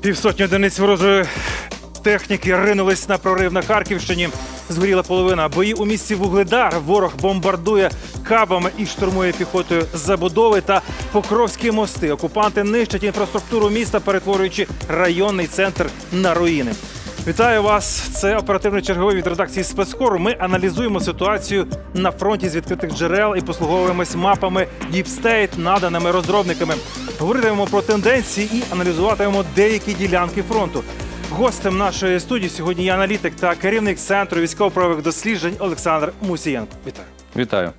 Півсотні одиниць ворожої техніки ринулись на прорив на Харківщині. Згоріла половина. Бої у місті Вугледар. Ворог бомбардує кабами і штурмує піхотою забудови та покровські мости. Окупанти нищать інфраструктуру міста, перетворюючи районний центр на руїни. Вітаю вас! Це оперативний черговий від редакції спецкору. Ми аналізуємо ситуацію на фронті з відкритих джерел і послуговуємось мапами State, наданими розробниками. Говоритимемо про тенденції і аналізуватимемо деякі ділянки фронту. Гостем нашої студії сьогодні є аналітик та керівник центру військово-правових досліджень Олександр Мусієнко. Вітаю. Вітаю.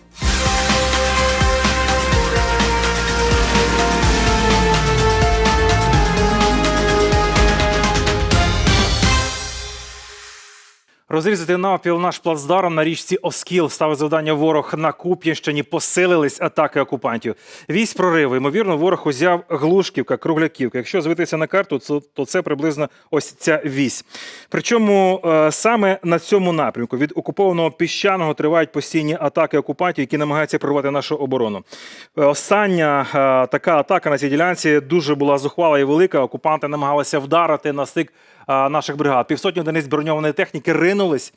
Розрізати навпіл наш плацдарм на річці Оскіл ставив завдання ворог на Куп'янщині. Посилились атаки окупантів. Вісь прориви. Ймовірно, ворог узяв Глушківка, Кругляківка. Якщо звитися на карту, то, це приблизно ось ця вісь. Причому е, саме на цьому напрямку від окупованого піщаного тривають постійні атаки окупантів, які намагаються прорвати нашу оборону. Е, Остання е, така атака на цій ділянці дуже була зухвала і велика. Окупанти намагалися вдарити на стик наших бригад. Півсотні одиниць броньованої техніки ринулись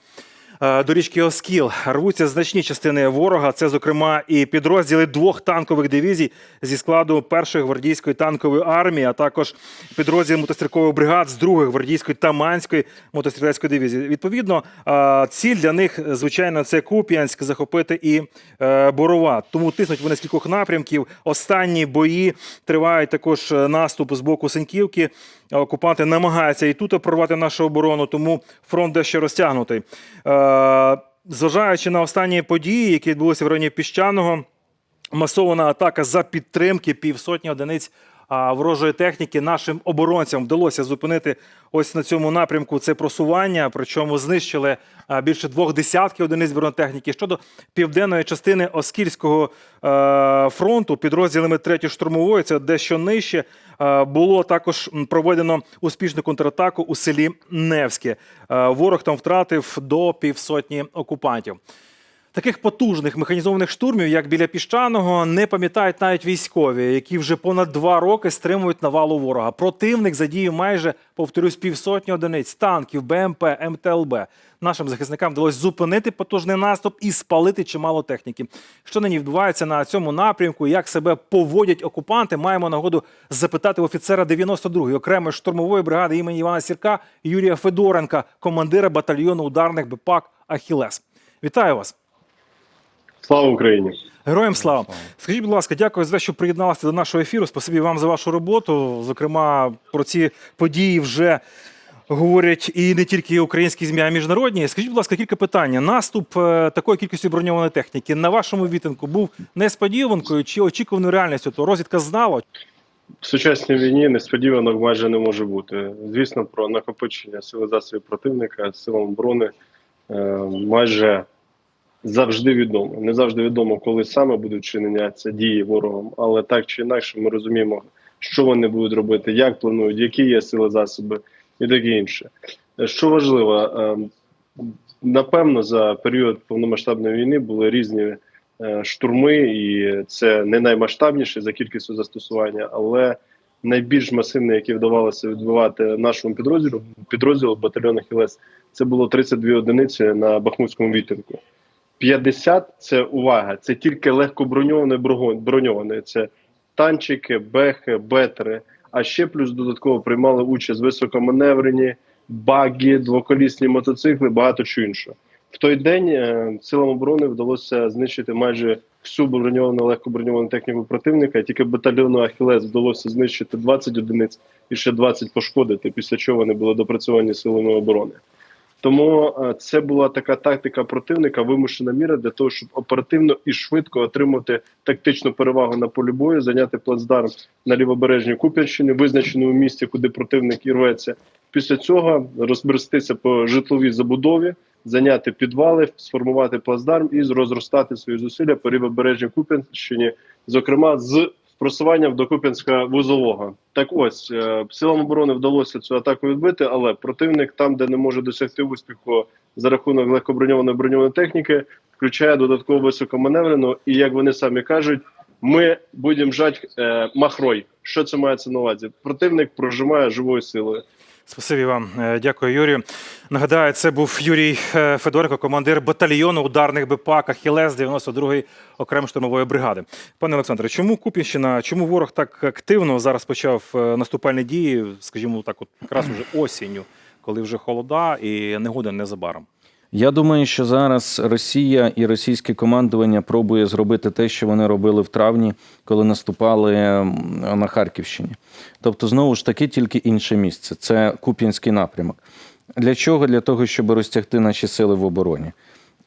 до річки Оскіл. Рвуться значні частини ворога. Це, зокрема, і підрозділи двох танкових дивізій зі складу першої гвардійської танкової армії, а також підрозділ мотострілкових бригад з другої гвардійської Таманської мотострілецької дивізії. Відповідно, е, ціль для них, звичайно, це Куп'янськ захопити і е, Борова. Тому тиснуть вони з кількох напрямків. Останні бої тривають також е, наступ з боку Сеньківки. Окупанти намагаються і тут прорвати нашу оборону, тому фронт дещо розтягнутий. Е, Зважаючи на останні події, які відбулися в районі піщаного, масована атака за підтримки півсотні одиниць ворожої техніки нашим оборонцям вдалося зупинити ось на цьому напрямку це просування. Причому знищили більше двох десятків одиниць бронетехніки. Щодо південної частини Оскільського е, фронту, підрозділами 3 штурмової, це дещо нижче. е, Було також проведено успішну контратаку у селі Невське. Е, Ворог там втратив до півсотні окупантів. Таких потужних механізованих штурмів, як біля піщаного, не пам'ятають навіть військові, які вже понад два роки стримують навалу ворога. Противник задіяв майже, повторюсь, півсотні одиниць танків, БМП, МТЛБ. Нашим захисникам вдалося зупинити потужний наступ і спалити чимало техніки. Що нині відбувається на цьому напрямку? Як себе поводять окупанти? Маємо нагоду запитати офіцера 92-ї окремої штурмової бригади імені Івана Сірка Юрія Федоренка, командира батальйону ударних БПАК Ахілес. Вітаю вас! Слава Україні! Героям слава! Скажіть, будь ласка, дякую за те, що приєдналися до нашого ефіру. Спасибі вам за вашу роботу. Зокрема, про ці події вже говорять і не тільки українські ЗМІ, а й міжнародні. Скажіть, будь ласка, кілька питань. Наступ е, такої кількості броньованої техніки на вашому відтинку був несподіванкою чи очікуваною реальністю? То розвідка знала? В сучасній війні несподіванок майже не може бути. Звісно, про накопичення сили засобів противника силам оборони е, майже завжди відомо. Не завжди відомо, коли саме будуть вчинення дії ворогом, але так чи інакше ми розуміємо, що вони будуть робити, як планують, які є сили засоби і таке інше. Що важливо, е, напевно, за період повномасштабної війни були різні е, штурми, і це не наймасштабніше за кількістю застосування, але найбільш масивне, яке вдавалося відбивати нашому підрозділу, підрозділу батальйону Хілес, це було 32 одиниці на Бахмутському відтинку. 50 – це увага, це тільки легко броньоване. Це танчики, бехи, бетери. А ще плюс додатково приймали участь високоманеврені, баги, двоколісні мотоцикли, багато чого іншого. В той день е, силам оборони вдалося знищити майже всю броньовану легко броньовану техніку противника. Тільки батальйону Ахілес вдалося знищити 20 одиниць і ще 20 пошкодити, після чого вони були допрацьовані силами оборони. Тому е, це була така тактика противника, вимушена міра для того, щоб оперативно і швидко отримати тактичну перевагу на полі бою, зайняти плацдарм на лівобережній Куп'янщині, визначеному місці, куди противник і рветься. Після цього розберестися по житловій забудові, зайняти підвали, сформувати плацдарм і розростати свої зусилля по лівобережній Куп'янщині, зокрема з просуванням до Куп'янська вузового. Так ось е, силам оборони вдалося цю атаку відбити, але противник там, де не може досягти успіху за рахунок легкоброньованої броньованої техніки, включає додатково високоманеврену. І як вони самі кажуть, ми будемо жать е, махрой. Що це мається на увазі? Противник прожимає живою силою. Спасибі вам, Е, дякую, Юрію. Нагадаю, це був Юрій Федорко, Федоренко, командир батальйону ударних БПА «Кахілес» 92-ї окремої штурмової бригади. Пане Олександре, чому Купінщина, чому ворог так активно зараз почав е, наступальні дії, скажімо так, от якраз уже осінню, коли вже холода і негода незабаром? Я думаю, що зараз Росія і російське командування пробує зробити те, що вони робили в травні, коли наступали на Харківщині. Тобто, знову ж таки, тільки інше місце це Куп'янський напрямок. Для чого? Для того, щоб розтягти наші сили в обороні.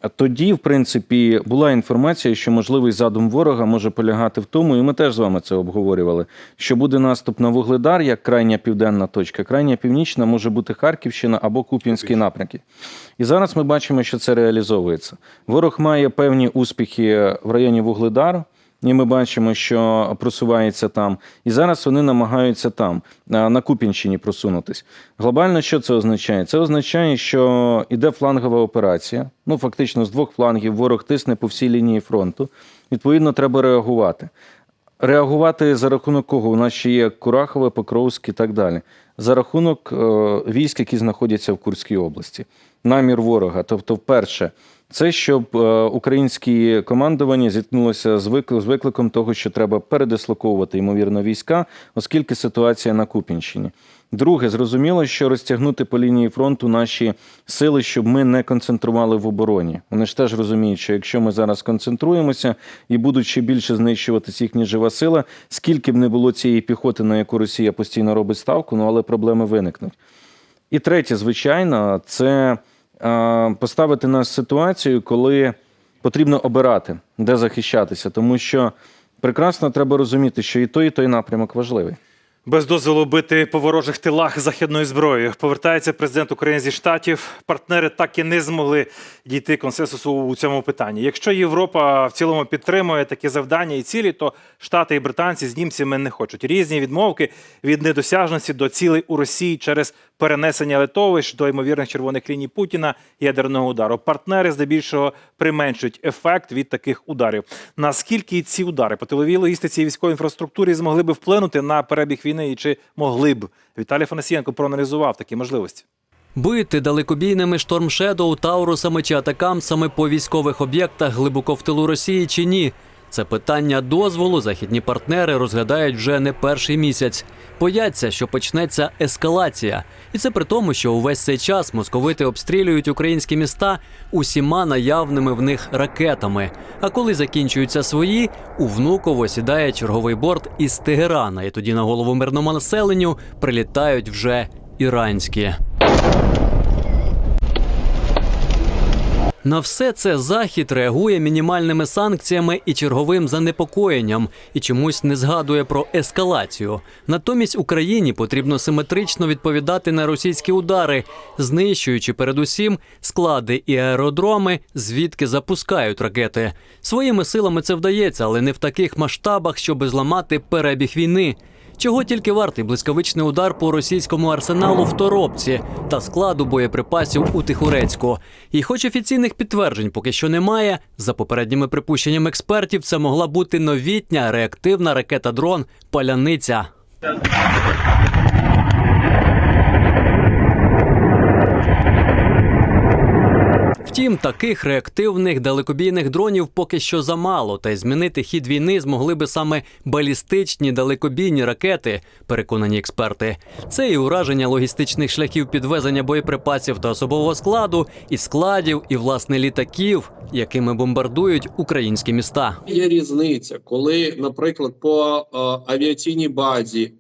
А Тоді, в принципі, була інформація, що можливий задум ворога може полягати в тому, і ми теж з вами це обговорювали, що буде наступ на Вугледар як крайня південна точка, крайня північна може бути Харківщина або Куп'янські напрямки. І зараз ми бачимо, що це реалізовується. Ворог має певні успіхи в районі Вугледару. І ми бачимо, що просувається там. І зараз вони намагаються там, на Купінщині, просунутись. Глобально, що це означає? Це означає, що іде флангова операція. Ну, фактично, з двох флангів ворог тисне по всій лінії фронту. Відповідно, треба реагувати. Реагувати за рахунок кого? У нас ще є Курахове, Покровськ і так далі. За рахунок е, військ, які знаходяться в Курській області. Намір ворога. Тобто, вперше, це щоб е, українське командування зіткнулося з викликом, того, що треба передислоковувати ймовірно війська, оскільки ситуація на Купінщині. Друге, зрозуміло, що розтягнути по лінії фронту наші сили, щоб ми не концентрували в обороні. Вони ж теж розуміють, що якщо ми зараз концентруємося і будуть ще більше знищуватись їхня жива сила, скільки б не було цієї піхоти, на яку Росія постійно робить ставку, ну але проблеми виникнуть. І третє, звичайно, це поставити нас в ситуацію, коли потрібно обирати, де захищатися, тому що прекрасно треба розуміти, що і той, і той напрямок важливий. Без дозволу бити по ворожих тилах західною зброєю. Повертається президент України зі штатів. Партнери так і не змогли дійти консенсусу у цьому питанні. Якщо Європа в цілому підтримує такі завдання і цілі, то Штати і британці з німцями не хочуть. Різні відмовки від недосяжності до цілей у Росії через перенесення литовищ до ймовірних червоних ліній Путіна ядерного удару. Партнери здебільшого применшують ефект від таких ударів. Наскільки ці удари по тиловій логістиці і військовій інфраструктурі змогли би вплинути на перебіг війни, і чи могли б Віталій Фанасієнко проаналізував такі можливості? Бити далекобійними Шторм Шедоу, Таурусами чи атакамсами по військових об'єктах глибоко в тилу Росії чи ні? Це питання дозволу західні партнери розглядають вже не перший місяць. Бояться, що почнеться ескалація, і це при тому, що увесь цей час московити обстрілюють українські міста усіма наявними в них ракетами. А коли закінчуються свої, у Внуково сідає черговий борт із Тегерана, і тоді на голову мирному населенню прилітають вже іранські. На все це захід реагує мінімальними санкціями і черговим занепокоєнням і чомусь не згадує про ескалацію. Натомість Україні потрібно симетрично відповідати на російські удари, знищуючи передусім склади і аеродроми, звідки запускають ракети. Своїми силами це вдається, але не в таких масштабах, щоб зламати перебіг війни. Чого тільки вартий блискавичний удар по російському арсеналу в Торопці та складу боєприпасів у Тихурецьку. І хоч офіційних підтверджень поки що немає, за попередніми припущеннями експертів, це могла бути новітня реактивна ракета-дрон Паляниця. Втім, таких реактивних далекобійних дронів поки що замало, та й змінити хід війни змогли би саме балістичні далекобійні ракети, переконані експерти. Це і ураження логістичних шляхів підвезення боєприпасів та особового складу, і складів, і власне літаків, якими бомбардують українські міста. Є різниця, коли, наприклад, по е, авіаційній базі е,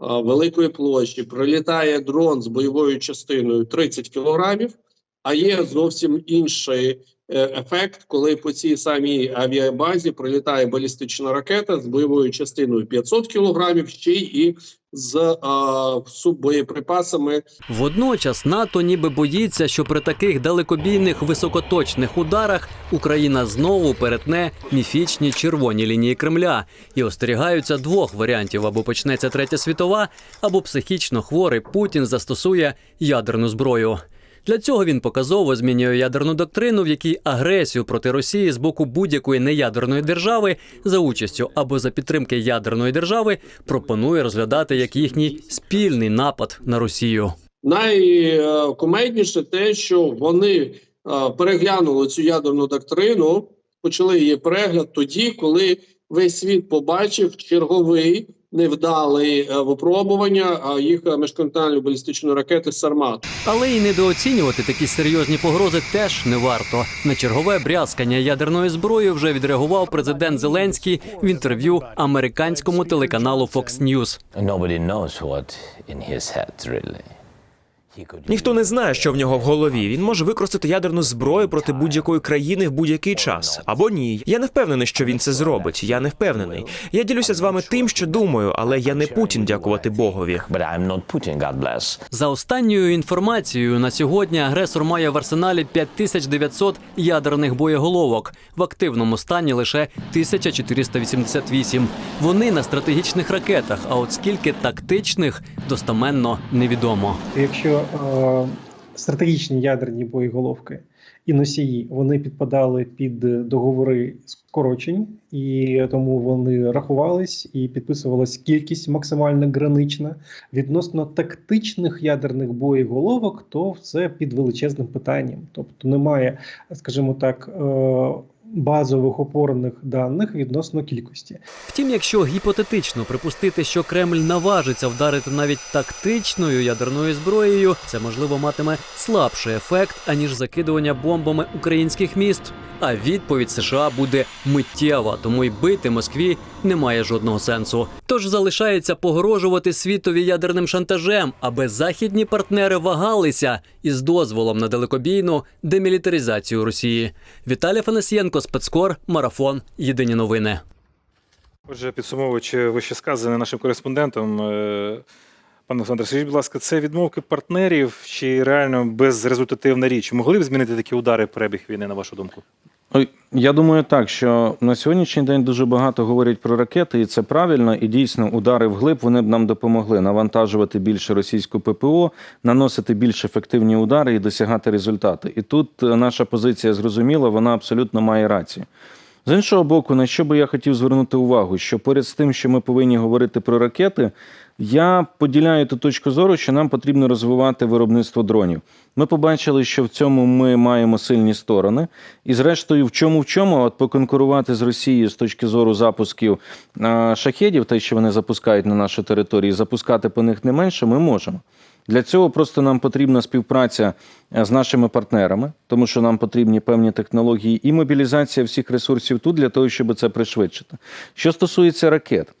великої площі прилітає дрон з бойовою частиною 30 кілограмів, а є зовсім інший е, ефект, коли по цій самій авіабазі прилітає балістична ракета з бойовою частиною 500 кілограмів, ще й з е, суббоєприпасами Водночас НАТО ніби боїться, що при таких далекобійних високоточних ударах Україна знову перетне міфічні червоні лінії Кремля і остерігаються двох варіантів: або почнеться третя світова, або психічно хворий Путін застосує ядерну зброю. Для цього він показово змінює ядерну доктрину, в якій агресію проти Росії з боку будь-якої неядерної держави за участю або за підтримки ядерної держави пропонує розглядати як їхній спільний напад на Росію. Найкумедніше те, що вони е, переглянули цю ядерну доктрину, почали її перегляд тоді, коли весь світ побачив черговий невдалий е, випробування а, їх е, міжконтинентальної балістичної ракети Сармат. Але й недооцінювати такі серйозні погрози теж не варто. На чергове брязкання ядерної зброї вже відреагував президент Зеленський в інтерв'ю американському телеканалу Fox News. Nobody knows what in his head, really. Ніхто не знає, що в нього в голові. Він може використати ядерну зброю проти будь-якої країни в будь-який час. Або ні. Я не впевнений, що він це зробить. Я не впевнений. Я ділюся з вами тим, що думаю, але я не Путін, дякувати Богові. За останньою інформацією, на сьогодні агресор має в арсеналі 5900 ядерних боєголовок. В активному стані лише 1488. Вони на стратегічних ракетах. А от скільки тактичних достаменно невідомо. Якщо стратегічні ядерні боєголовки і носії вони підпадали під е, договори скорочень, і тому вони рахувались і підписувалась кількість максимально гранична. Відносно тактичних ядерних боєголовок, то це під величезним питанням. Тобто немає, скажімо так. Базових опорних даних відносно кількості. Втім, якщо гіпотетично припустити, що Кремль наважиться вдарити навіть тактичною ядерною зброєю, це можливо матиме слабший ефект аніж закидування бомбами українських міст. А відповідь США буде миттєва, тому й бити Москві немає жодного сенсу. Тож залишається погрожувати світові ядерним шантажем, аби західні партнери вагалися із дозволом на далекобійну демілітаризацію Росії. Віталій Фанасієнко, спецкор, марафон. Єдині новини. Отже, підсумовуючи вищесказане нашим кореспондентом, е, пане Олександр, скажіть, будь ласка, це відмовки партнерів чи реально безрезультативна річ? Могли б змінити такі удари перебіг війни, на вашу думку? Я думаю так, що на сьогоднішній день дуже багато говорять про ракети, і це правильно. І дійсно, удари вглиб вони б нам допомогли навантажувати більше російську ППО, наносити більш ефективні удари і досягати результати. І тут е, наша позиція зрозуміла, вона абсолютно має рацію. З іншого боку, на що би я хотів звернути увагу, що поряд з тим, що ми повинні говорити про ракети, я поділяю ту точку зору, що нам потрібно розвивати виробництво дронів. Ми побачили, що в цьому ми маємо сильні сторони, і зрештою, в чому в чому, от поконкурувати з Росією з точки зору запусків шахедів, те, що вони запускають на нашу територію, запускати по них не менше, ми можемо. Для цього просто нам потрібна співпраця з нашими партнерами, тому що нам потрібні певні технології і мобілізація всіх ресурсів тут для того, щоб це пришвидшити. Що стосується ракет,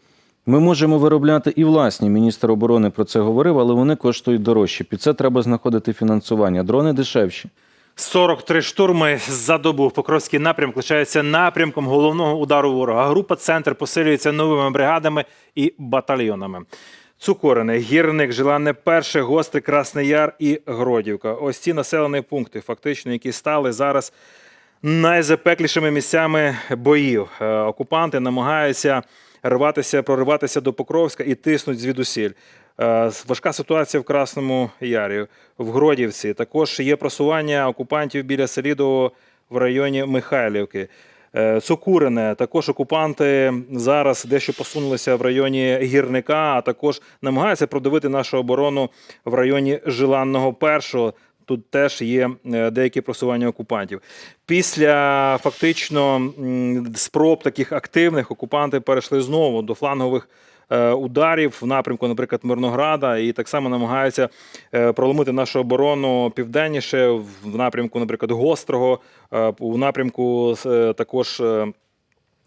ми можемо виробляти і власні. Міністр оборони про це говорив, але вони коштують дорожче. Під це треба знаходити фінансування. Дрони дешевші. 43 штурми за добу. Покровський напрямок лишається напрямком головного удару ворога. Група центр посилюється новими бригадами і батальйонами. Цукорине, гірник, Желанне Перше, Гостре, Красний Яр і Гродівка. Ось ці населені пункти, фактично, які стали зараз найзапеклішими місцями боїв. Е, Окупанти намагаються рватися, прориватися до Покровська і тиснуть звідусіль. Е, Важка ситуація в Красному Ярі, в Гродівці. Також є просування окупантів біля Селідового в районі Михайлівки. Е, Цукурине, також окупанти зараз дещо посунулися в районі гірника, а також намагаються продавити нашу оборону в районі Жиланного першого. Тут теж є е, деякі просування окупантів. Після фактично спроб таких активних окупанти перейшли знову до флангових е, ударів в напрямку, наприклад, Мирнограда, і так само намагаються е, проломити нашу оборону південніше в напрямку, наприклад, Гострого, у напрямку також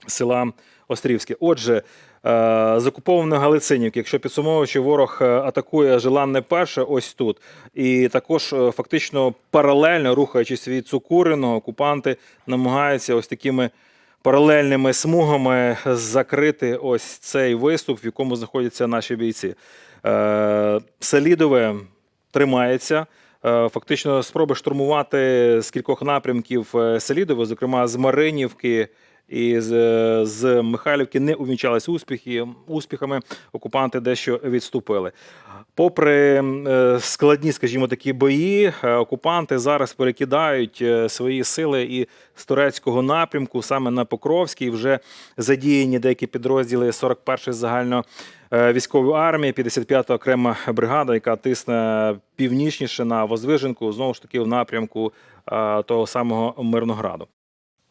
села Острівське. Отже, е, з окупованої Галицинівки, якщо підсумовуючи, ворог е, атакує Желанне перше ось тут. І також е, фактично паралельно рухаючись від Цукуриного, окупанти намагаються ось такими паралельними смугами закрити ось цей виступ, в якому знаходяться наші бійці. Е, Селідове тримається. Е, Фактично, спроби штурмувати з кількох напрямків е, Селідове, зокрема з Маринівки І з, з Михайлівки не увінчалися успіхи, успіхами. Окупанти дещо відступили. Попри е, складні, скажімо, такі бої, е, окупанти зараз перекидають е, свої сили і з турецького напрямку, саме на Покровський, вже задіяні деякі підрозділи 41-ї загально військової армії, 55-та окрема бригада, яка тисне північніше на Возвиженку, знову ж таки в напрямку того самого Мирнограду.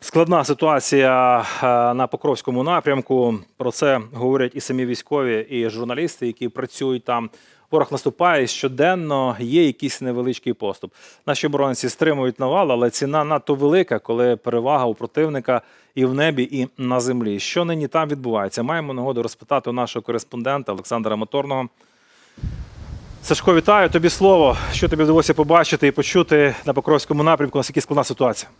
Складна ситуація е, на Покровському напрямку. Про це говорять і самі військові, і журналісти, які працюють там. Ворог наступає щоденно, є якийсь невеличкий поступ. Наші оборонці стримують навал, але ціна надто велика, коли перевага у противника і в небі, і на землі. Що нині там відбувається? Маємо нагоду розпитати у нашого кореспондента Олександра Моторного. Сашко, вітаю тобі слово. Що тобі вдалося побачити і почути на Покровському напрямку? Наскільки складна ситуація?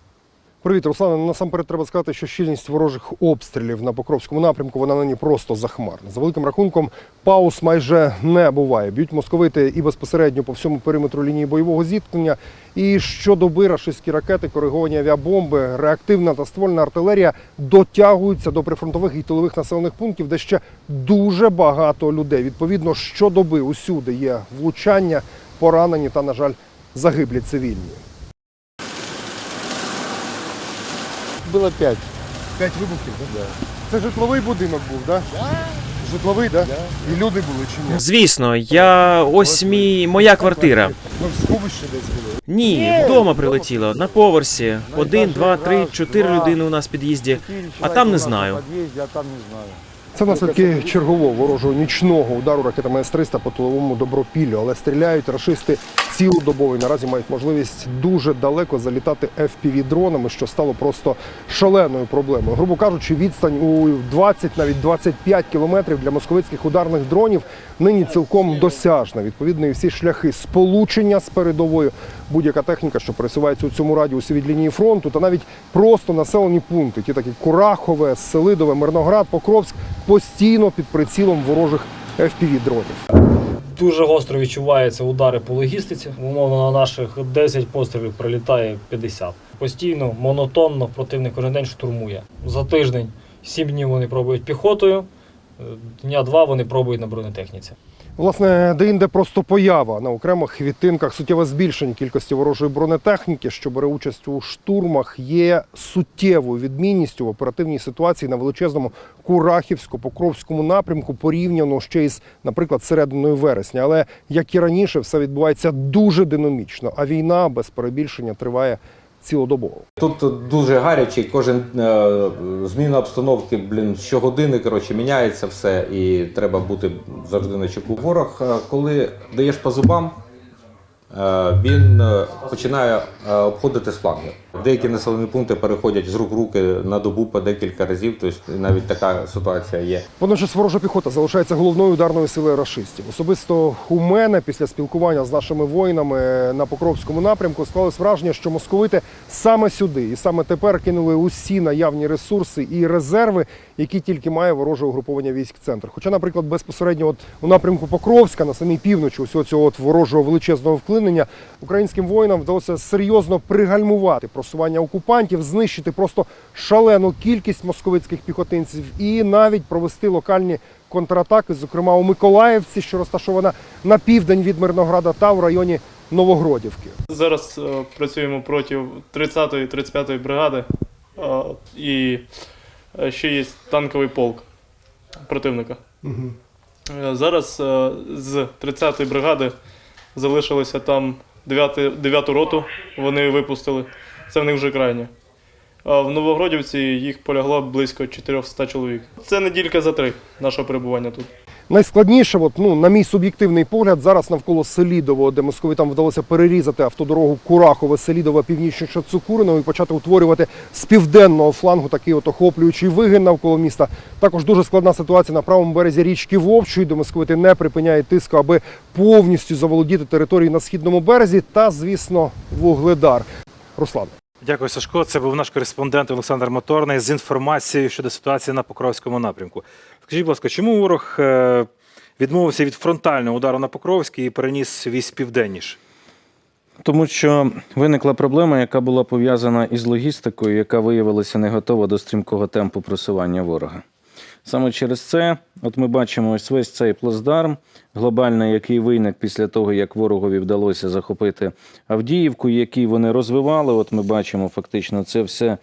Привіт, Руслане. Насамперед треба сказати, що щільність ворожих обстрілів на Покровському напрямку вона нині просто захмарна. За великим рахунком, пауз майже не буває. Б'ють московити і безпосередньо по всьому периметру лінії бойового зіткнення. І щодоби рашистські ракети, кориговані авіабомби, реактивна та ствольна артилерія дотягуються до прифронтових і тилових населених пунктів, де ще дуже багато людей. Відповідно, щодоби усюди є влучання, поранені та, на жаль, загиблі цивільні. Було п'ять. П'ять вибухів, так? Да? Це житловий будинок був, так? Да? Житловий, так? Да? І люди були чи ні? Звісно, я ось мій моя квартира. Ми в сховищі десь були. Ні, вдома прилетіло на поверсі. Один, два, три, чотири людини у нас в під'їзді. А там не знаю. Це наслідки чергового ворожого нічного удару ракетами С-300 по тиловому добропіллю. Але стріляють рашисти цілодобово і наразі мають можливість дуже далеко залітати FPV-дронами, що стало просто шаленою проблемою. Грубо кажучи, відстань у 20, навіть 25 кілометрів для московицьких ударних дронів нині цілком досяжна. Відповідно, і всі шляхи сполучення з передовою, будь-яка техніка, що пересувається у цьому радіусі від лінії фронту, та навіть просто населені пункти, ті такі Курахове, Селидове, Мирноград, Покровськ, постійно під прицілом ворожих FPV-дронів. Дуже гостро відчуваються удари по логістиці. Умовно на наших 10 пострілів прилітає 50. Постійно, монотонно противник кожен день штурмує. За тиждень 7 днів вони пробують піхотою, е, дня два вони пробують на бронетехніці. Власне, де-інде просто поява на окремих відтинках суттєве збільшення кількості ворожої бронетехніки, що бере участь у штурмах, є суттєвою відмінністю в оперативній ситуації на величезному Курахівсько-Покровському напрямку порівняно ще із, наприклад, серединою вересня. Але як і раніше, все відбувається дуже динамічно, а війна без перебільшення триває цілодобово. Тут дуже гаряче, кожен е, зміна обстановки, блін, щогодини, коротше, міняється все, і треба бути завжди на чеку. Ворог, е, коли даєш по зубам, е, він починає обходити з флангів. Деякі населені пункти переходять з рук в руки на добу по декілька разів, тобто навіть така ситуація є. Водночас ворожа піхота залишається головною ударною силою рашистів. Особисто у мене після спілкування з нашими воїнами на Покровському напрямку склалось враження, що московити саме сюди і саме тепер кинули усі наявні ресурси і резерви, які тільки має вороже угруповання військ центр. Хоча, наприклад, безпосередньо от у напрямку Покровська на самій півночі усього цього от ворожого величезного вклинення українським воїнам вдалося серйозно пригальмувати просування окупантів, знищити просто шалену кількість московицьких піхотинців і навіть провести локальні контратаки, зокрема у Миколаївці, що розташована на південь від Мирнограда та в районі Новогродівки. Зараз е, працюємо проти 30-ї, 35-ї бригади е, і е, ще є танковий полк противника. Е, Зараз е, з 30-ї бригади залишилося там 9-ту роту, вони випустили. Це в них вже крайнє. А в Новогродівці їх полягло близько 400 чоловік. Це неділька за три нашого перебування тут. Найскладніше, от, ну, на мій суб'єктивний погляд, зараз навколо Селідово, де московитам вдалося перерізати автодорогу Курахове, Селідове, північніше Цукуриного і почати утворювати з південного флангу такий от охоплюючий вигин навколо міста. Також дуже складна ситуація на правому березі річки Вовчої, де московити не припиняють тиску, аби повністю заволодіти територією на східному березі, та, звісно, Вугледар. Руслан. Дякую, Сашко. Це був наш кореспондент Олександр Моторний з інформацією щодо ситуації на Покровському напрямку. Скажіть, будь ласка, чому ворог е, відмовився від фронтального удару на Покровський і переніс військ південніше? Тому що виникла проблема, яка була пов'язана із логістикою, яка виявилася не готова до стрімкого темпу просування ворога. Саме через це, от ми бачимо ось весь цей плацдарм, глобальний, який виник після того, як ворогові вдалося захопити Авдіївку, який вони розвивали. От ми бачимо фактично це все,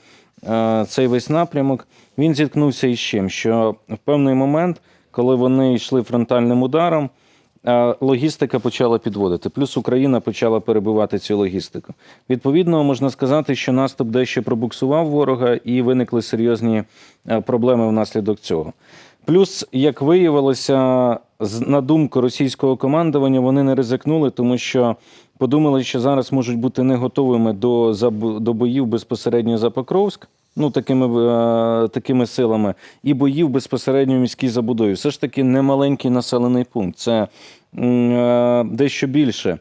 е, цей весь напрямок. Він зіткнувся із чим? Що в певний момент, коли вони йшли фронтальним ударом, логістика почала підводити. Плюс Україна почала перебивати цю логістику. Відповідно, можна сказати, що наступ дещо пробуксував ворога і виникли серйозні е, проблеми внаслідок цього. Плюс, як виявилося, на думку російського командування, вони не ризикнули, тому що подумали, що зараз можуть бути не готовими до, до боїв безпосередньо за Покровськ. Ну, такими, е, такими силами, і боїв безпосередньо міській забудові. Все ж таки не маленький населений пункт. Це е, дещо більше,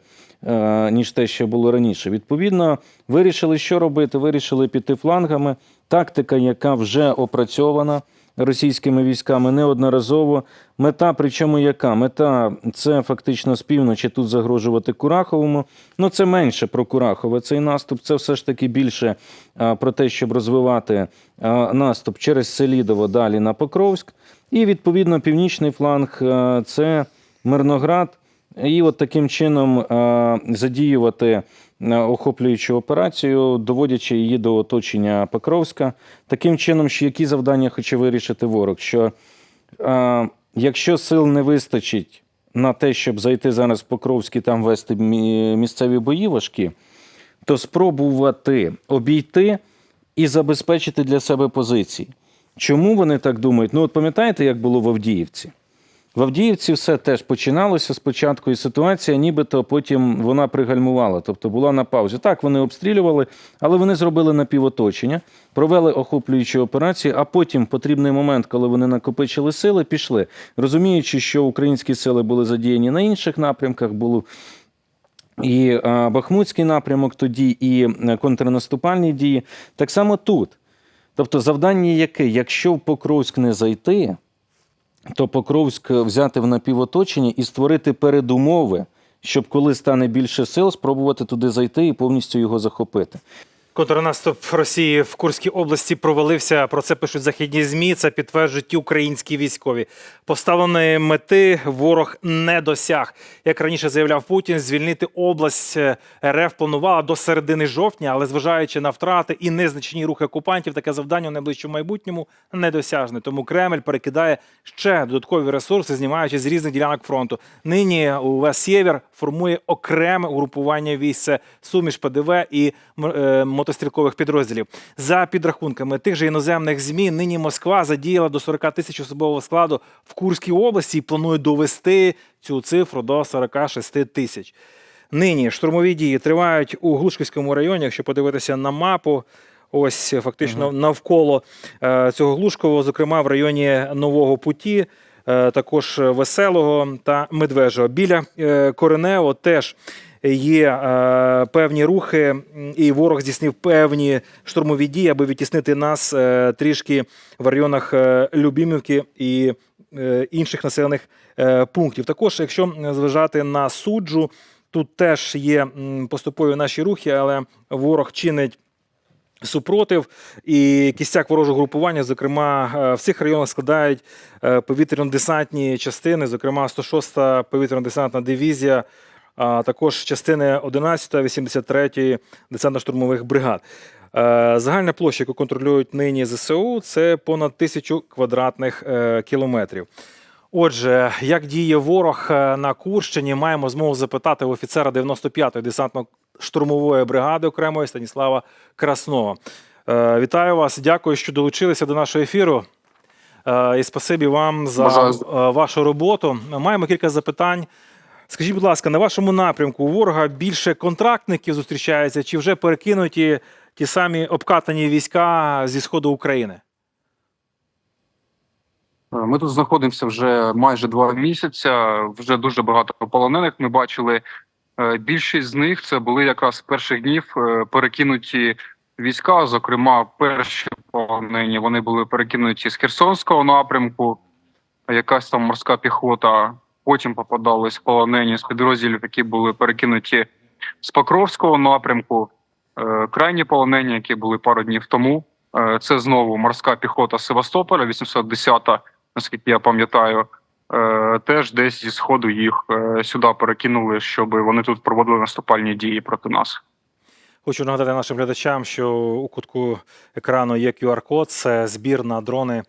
е, ніж те, що було раніше. Відповідно, вирішили, що робити. Вирішили піти флангами. Тактика, яка вже опрацьована російськими військами неодноразово. Мета, причому яка? Мета це фактично з півночі тут загрожувати Кураховому. Ну це менше про Курахове. Цей наступ це все ж таки більше а, про те, щоб розвивати а, наступ через Селідово далі на Покровськ. І відповідно північний фланг а, це Мирноград. І от таким чином задіювати охоплюючу операцію, доводячи її до оточення Покровська. Таким чином, що які завдання хоче вирішити ворог? Що а, якщо сил не вистачить на те, щоб зайти зараз в Покровськ і там вести місцеві бої важкі, то спробувати обійти і забезпечити для себе позиції. Чому вони так думають? Ну, от пам'ятаєте, як було в Авдіївці? В Авдіївці все теж починалося спочатку, і ситуація, нібито потім вона пригальмувала, тобто була на паузі. Так, вони обстрілювали, але вони зробили напівоточення, провели охоплюючі операції, а потім, потрібний момент, коли вони накопичили сили, пішли. Розуміючи, що українські сили були задіяні на інших напрямках, було і Бахмутський напрямок тоді, і е, контрнаступальні дії. Так само тут. Тобто, завдання яке? Якщо в Покровськ не зайти, то Покровськ взяти в напівоточення і створити передумови, щоб коли стане більше сил, спробувати туди зайти і повністю його захопити. Контрнаступ Росії в Курській області провалився. Про це пишуть західні змі. Це підтверджують українські військові. Поставленої мети ворог не досяг. Як раніше заявляв Путін, звільнити область е, РФ планувала до середини жовтня, але зважаючи на втрати і незначні рухи окупантів, таке завдання в найближчому майбутньому недосяжне. Тому Кремль перекидає ще додаткові ресурси, знімаючи з різних ділянок фронту. Нині УВС Сєвєр формує окреме угрупування військ суміш ПДВ і м- е, мотострілкових підрозділів. За підрахунками тих же іноземних змі, нині Москва задіяла до 40 тисяч особового складу в Курській області і планує довести цю цифру до 46 тисяч. Нині штурмові дії тривають у Глушківському районі. Якщо подивитися на мапу, ось фактично навколо е, цього Глушкового, зокрема в районі Нового Путі, е, також Веселого та Медвежого. Біля е, Коренево теж є е, певні рухи, і ворог здійснив певні штурмові дії, аби відтіснити нас е, трішки в районах е, Любімівки і інших населених пунктів. Також, якщо зважати на суджу, тут теж є поступові наші рухи, але ворог чинить. Супротив і кістяк ворожого групування, зокрема, в цих районах складають повітряно-десантні частини, зокрема 106-та повітряно-десантна дивізія, а також частини 11-та, 83-ї десантно-штурмових бригад. Е, Загальна площа, яку контролюють нині ЗСУ, це понад тисячу квадратних е, кілометрів. Отже, як діє ворог е, на Курщині, маємо змогу запитати у офіцера 95-ї десантно-штурмової бригади окремої Станіслава Краснова. Вітаю вас, дякую, що долучилися до нашого ефіру. І спасибі вам за вашу роботу. Маємо кілька запитань. Скажіть, будь ласка, на вашому напрямку у ворога більше контрактників зустрічається, чи вже перекинуті ті самі обкатані війська зі сходу України? Е, Ми тут знаходимося вже майже два місяці. Вже дуже багато полонених. Ми бачили Е, більшість з них це були якраз з перших днів е, перекинуті війська. Зокрема, перші полонені вони були перекинуті з Херсонського напрямку, якась там морська піхота. Потім попадались полонені з підрозділів, які були перекинуті з Покровського напрямку. Е, Крайні полонені, які були пару днів тому. Е, Це знову морська піхота Севастополя, 810-та, наскільки я пам'ятаю. Е, Теж десь зі сходу їх сюди перекинули, щоб вони тут проводили наступальні дії проти нас. Хочу нагадати нашим глядачам, що у кутку екрану є QR-код, це збір на дрони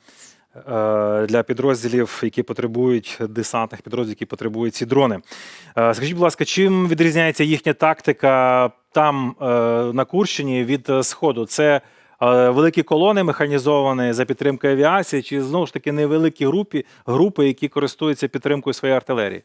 для підрозділів, які потребують десантних підрозділів, які потребують ці дрони. Е, Скажіть, будь ласка, чим відрізняється їхня тактика там е, на Курщині від е, Сходу? Це е, великі колони механізовані за підтримкою авіації, чи знову ж таки невеликі групи, групи, які користуються підтримкою своєї артилерії?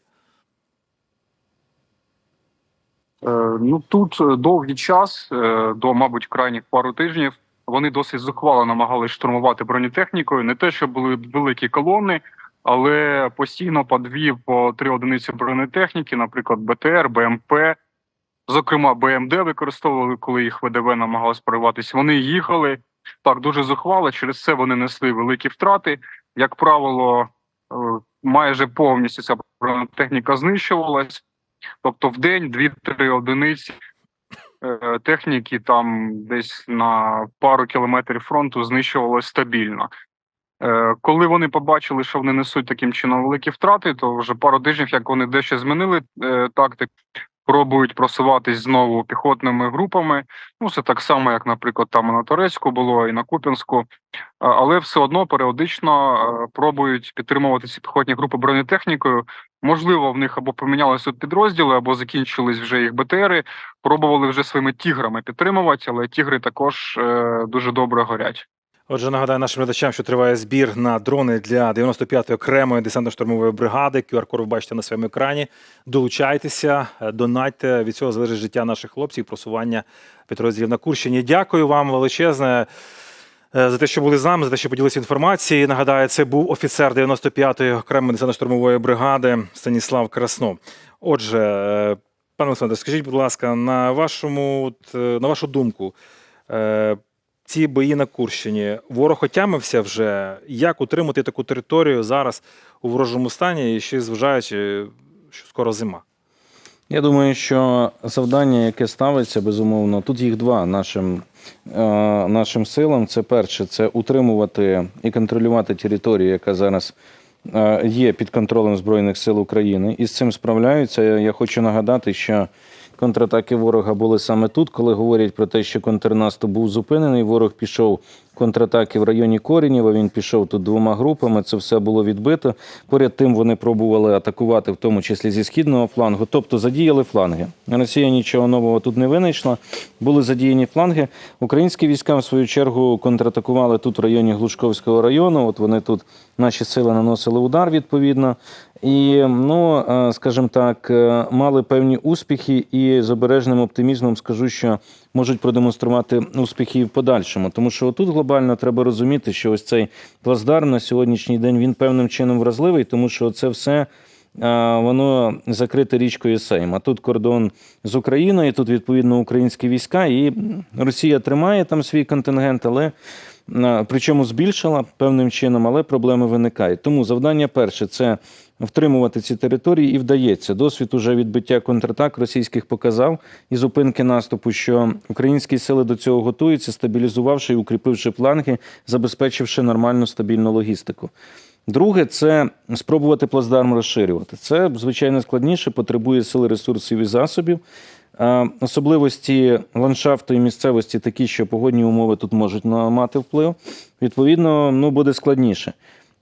Е, Ну тут е, довгий час, е, до, мабуть, крайніх пару тижнів, вони досить зухвало намагалися штурмувати бронетехнікою. Не те, що були великі колони, але постійно по дві, по три одиниці бронетехніки, наприклад, БТР, БМП, зокрема БМД використовували, коли їх ВДВ намагалось прориватися. Вони їхали так дуже зухвало. Через це вони несли великі втрати. Як правило, е, майже повністю ця бронетехніка знищувалась. Тобто в день 2-3 одиниці техніки там десь на пару кілометрів фронту знищувалось стабільно. Е, Коли вони побачили, що вони несуть таким чином великі втрати, то вже пару тижнів, як вони дещо змінили е, тактику, пробують просуватись знову піхотними групами. Ну, це так само, як, наприклад, там і на Торецьку було, і на Куп'янську. Але все одно періодично е, пробують підтримувати ці піхотні групи бронетехнікою. Можливо, в них або помінялися підрозділи, або закінчились вже їх БТРи. Пробували вже своїми тіграми підтримувати, але тігри також е, дуже добре горять. Отже, нагадаю нашим глядачам, що триває збір на дрони для 95-ї окремої десантно-штурмової бригади. QR-код ви бачите на своєму екрані. Долучайтеся, донатьте. Від цього залежить життя наших хлопців, просування підрозділів на Курщині. Дякую вам величезне. е, За те, що були з нами, за те, що поділилися інформацією. Нагадаю, це був офіцер 95-ї окремої десантно-штурмової бригади Станіслав Краснов. Отже, е, пане Олександре, скажіть, будь ласка, на вашому е, на вашу думку, ці бої на Курщині. Ворог отямився вже. Як утримати таку територію зараз у ворожому стані, і ще зважаючи, що скоро зима? Я думаю, що завдання, яке ставиться, безумовно, тут їх два нашим, е, нашим силам. Це перше, це утримувати і контролювати територію, яка зараз е, є під контролем Збройних сил України. І з цим справляються. Я хочу нагадати, що контратаки ворога були саме тут, коли говорять про те, що контрнаступ був зупинений. Ворог пішов контратаки в районі Корінєва. Він пішов тут двома групами. Це все було відбито. Поряд тим вони пробували атакувати, в тому числі зі східного флангу, тобто задіяли фланги. Росія нічого нового тут не винайшла. Були задіяні фланги. Українські війська, в свою чергу, контратакували тут в районі Глушковського району. От вони тут наші сили наносили удар відповідно. І, ну, е, скажімо так, е, мали певні успіхи, і з обережним оптимізмом скажу, що можуть продемонструвати успіхи в подальшому. Тому що тут глобально треба розуміти, що ось цей плацдарм на сьогоднішній день він певним чином вразливий, тому що це все. Воно закрите річкою Сейм. А тут кордон з Україною, тут відповідно українські війська, і Росія тримає там свій контингент, але причому збільшила певним чином, але проблеми виникають. Тому завдання перше це втримувати ці території і вдається. Досвід уже відбиття контратак російських показав і зупинки наступу, що українські сили до цього готуються, стабілізувавши і укріпивши фланги, забезпечивши нормальну стабільну логістику. Друге, це спробувати плацдарм розширювати. Це звичайно складніше, потребує сили, ресурсів і засобів. Особливості ландшафту і місцевості такі, що погодні умови тут можуть мати вплив. Відповідно, ну буде складніше.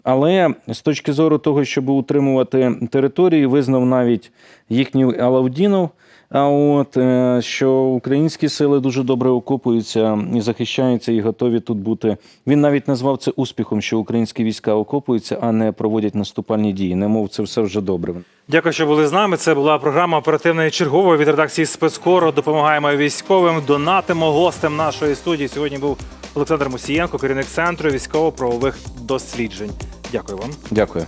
Але з точки зору того, щоб утримувати території, визнав навіть їхній Алавдінов, а от е, що українські сили дуже добре окопуються і захищаються, і готові тут бути. Він навіть назвав це успіхом, що українські війська окопуються, а не проводять наступальні дії. Не мов це все вже добре. Дякую, що були з нами. Це була програма оперативної чергової від редакції спецкору. Допомагаємо військовим, донатимо гостем нашої студії. Сьогодні був Олександр Мусієнко, керівник центру військово-правових досліджень. Дякую вам. Дякую.